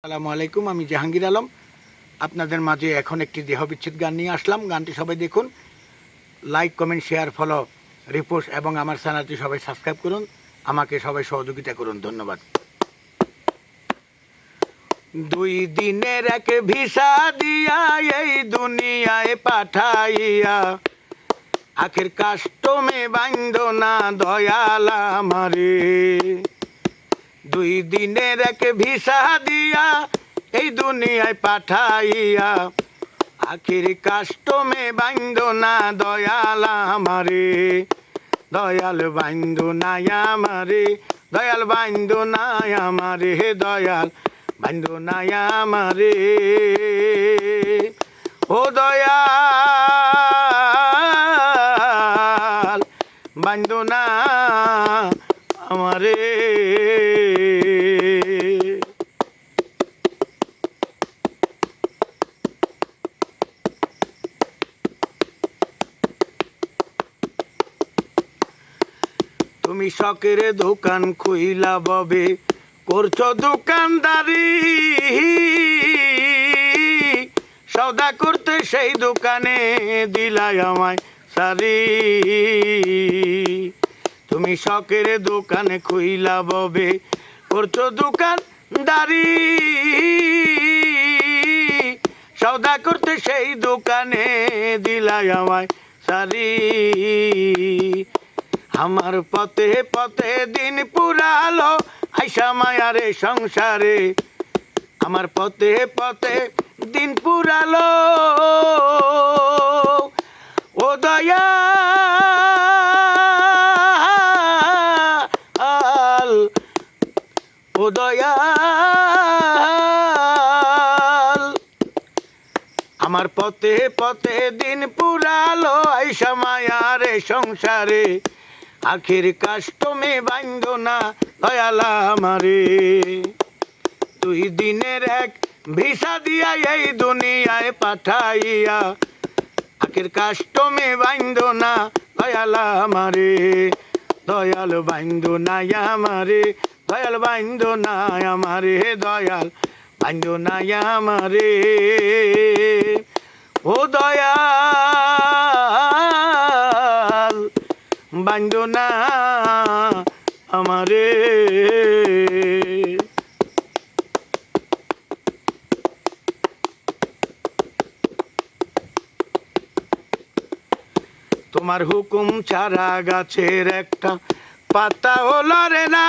আসসালামু আলাইকুম, আমি জাহাঙ্গীর আলম। আপনাদের মাঝে এখন একটি দেহবিচ্ছেদ গান নিয়ে আসলাম। গানটি সবাই দেখুন like comment share follow report এবং আমার চ্যানেলটি সবাই সাবস্ক্রাইব করুন। আমাকে সবাই সহযোগিতা করুন। ধন্যবাদ। দুই দিনের এক ভিসা দিয়া এই দুনিয়ায় পাঠাইয়া, আখের কাস্টমে বান্ধ না দয়াল আমারে। দুই দিনের এক ভিসা দিয়া এই দুনিয়ায় পাঠাইয়া। আখির কাস্টমে বাইন্দ না দয়াল আমারে। দয়াল বাইন্দ নাই আমারে। দয়াল বাইন্দ নাই আমারে। হে দয়াল বাইন্দ নাই আমারে। ও দয়াল বাইন্দ না আমারে। তুমি শখের দোকান খুইলা ববে, করছ দোকানদারি। সৌদা করতে সেই দোকানে দিলাই আমায় সারি তুমি শখের দোকানে খুইলা ববে, করছ দোকানদারি। সৌদা করতে সেই দোকানে দিলাই আমায় সারি আমার পথে পথে দিন পুরালো আইসা মায়ারে সংসারে। আমার পথে পথে দিন পুরালো। ও দয়া ও দয়াল। আমার পথে পথে দিন পুরালো আইসা মায়ারে সংসারে। আখির কাষ্টমে বান্ধ না দয়ালা আমারে। তুই দিনের এক ভিসা দিয়া এই দুনিয়ায় পাঠাইয়া, আখির কাষ্টমে বান্ধ না দয়ালা আমারে। দয়াল বান্ধ নাই আমারে, দয়াল বান্ধ নাই আমারে, দয়াল বান্ধ নাই আমারে। ও দয়াল বান্ধ না আমারে। তোমার হুকুম ছাড়া গাছের একটা পাতা হলো রে না।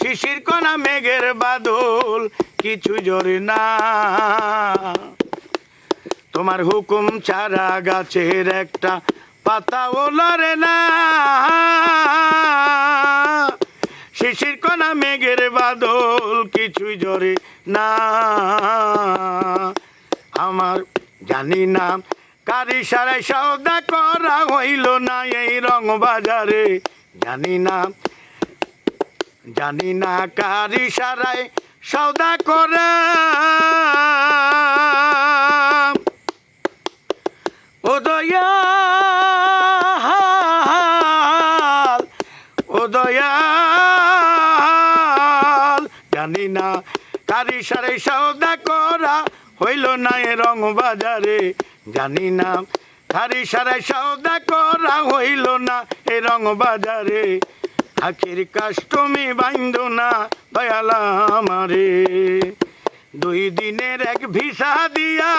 শিশির কণা মেঘের বাদল কিছু জোরে না। তোমার হুকুম ছাড়া গাছের একটা পাতা ওলরে না। শিশির কণা, মেঘের বাদল কিছুই জরে না। আমার জানি না কারি সারাই সৌদা করা হইল না এই রং বাজারে। জানি না জানি না কারি সারাই সৌদা করা। ও দয়াল ও দয়াল জানি না কারি সারে সৌদা করা হইল না এ রং বাজারে, জানি না কারি সারে সৌদা করা হইল না এ রং বাজারে, আখির কাষ্টমি বাইন্দ না দয়ালা আমারে। দুই দিনের এক ভিসা দিয়া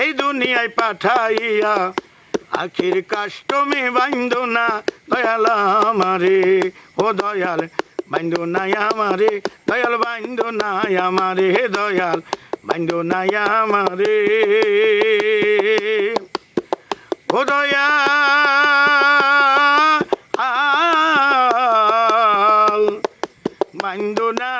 এই দুনিয়ায় পাঠাইয়া আখির কাষ্টমে বাইন্দ না, দয়াল আমারে। ও দয়াল, বাইন্দ নাই আমারে। দয়াল, বাইন্দ নাই আমারে। হে দয়াল, বাইন্দ নাই আমারে। ও দয়াল, বাইন্দ না